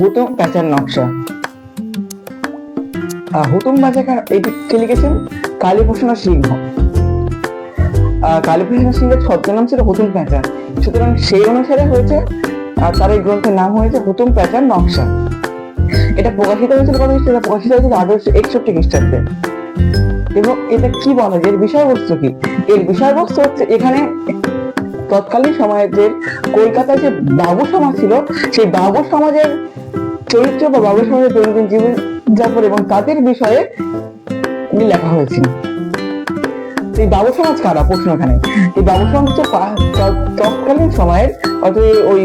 হুতুম প্যাঁচার নকশা। হুতুম প্যাঁচা এটিকে লিখেছেন? কালীভূষণ সিংহ। কালীভূষণ সিংহের ছদ্মনাম ছিল হুতুম প্যাঁচা। সুতরাং সেই অনুসারে হয়েছে, আর তার এই গ্রন্থের নাম হয়েছে হুতুম প্যাঁচার নকশা। এটা প্রকাশিত হয়েছিল কত খ্রিস্টাব্দে? প্রকাশিত হয়েছিল আঠারোশো একষট্টি খ্রিস্টাব্দে। এবং এটা কি বলা? যায় এর বিষয়বস্তু কি? এর বিষয়বস্তু হচ্ছে এখানে তৎকালীন সময়ের যে কলকাতায় যে বাবু সমাজ ছিল, সেই বাবু সমাজের চরিত্র বা বাবু সমাজের দৈনন্দিন জীবন যাপন এবং তাদের বিষয়ে লেখা হয়েছিল এই বাবু সমাজ কারা? প্রশ্ন এখানে। এই বাবু সমাজ হচ্ছে তৎকালীন সময়ের অত ওই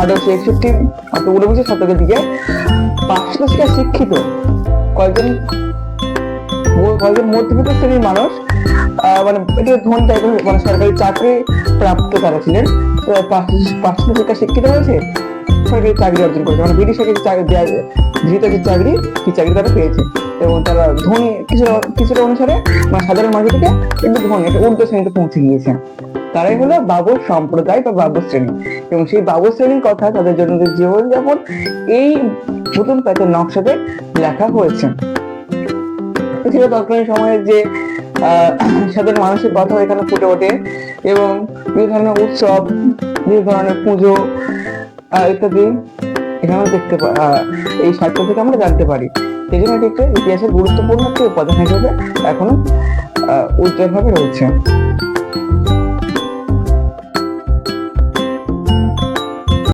আঠারোশো একষট্টি অত ঊনবিংশ শতকের দিকে পাঁচশো শিক্ষিত কয়েকজন ম- কয়েকজন মধ্যবিত্ত শ্রেণির মানুষ মানে এটা ধন টাইপের মানে সরকারি চাকরি প্রাপ্ত তারা ছিলেন পাঁচশো শিক্ষা শিক্ষিত হয়েছে, সরকারি চাকরি অর্জন করেছে। মানে ব্রিটিশ সরকারি চাকরি দেওয়া যে চাকরি কি চাকরি তারা পেয়েছে। এবং তারা ধনী, কিছুটা কিছুটা অনুসারে মানে সাধারণ মানুষ থেকে একটু ধনী, একটা উর্ধ শ্রেণীতে পৌঁছে গিয়েছে। তারাই হলো বাবুর সম্প্রদায় বা বাবু শ্রেণি। এবং সেই বাবু শ্রেণির কথা তাদের জন্য জীবনযাপন, এই প্রথম প্যাচের নকশাতে লেখা হয়েছে। এছাড়া তৎকালীন সময়ের যে সাধারণ মানুষের কথা এখানে ফুটে ওঠে এবং বিভিন্ন ধরনের উৎসব, বিভিন্ন ধরনের পুজো ইত্যাদি এখানেও দেখতে এই সাহিত্য থেকে আমরা জানতে পারি। সেই জন্য এটি একটা ইতিহাসের গুরুত্বপূর্ণ একটি উপাদান হিসেবে এখনও উজ্জ্বলভাবে রয়েছে।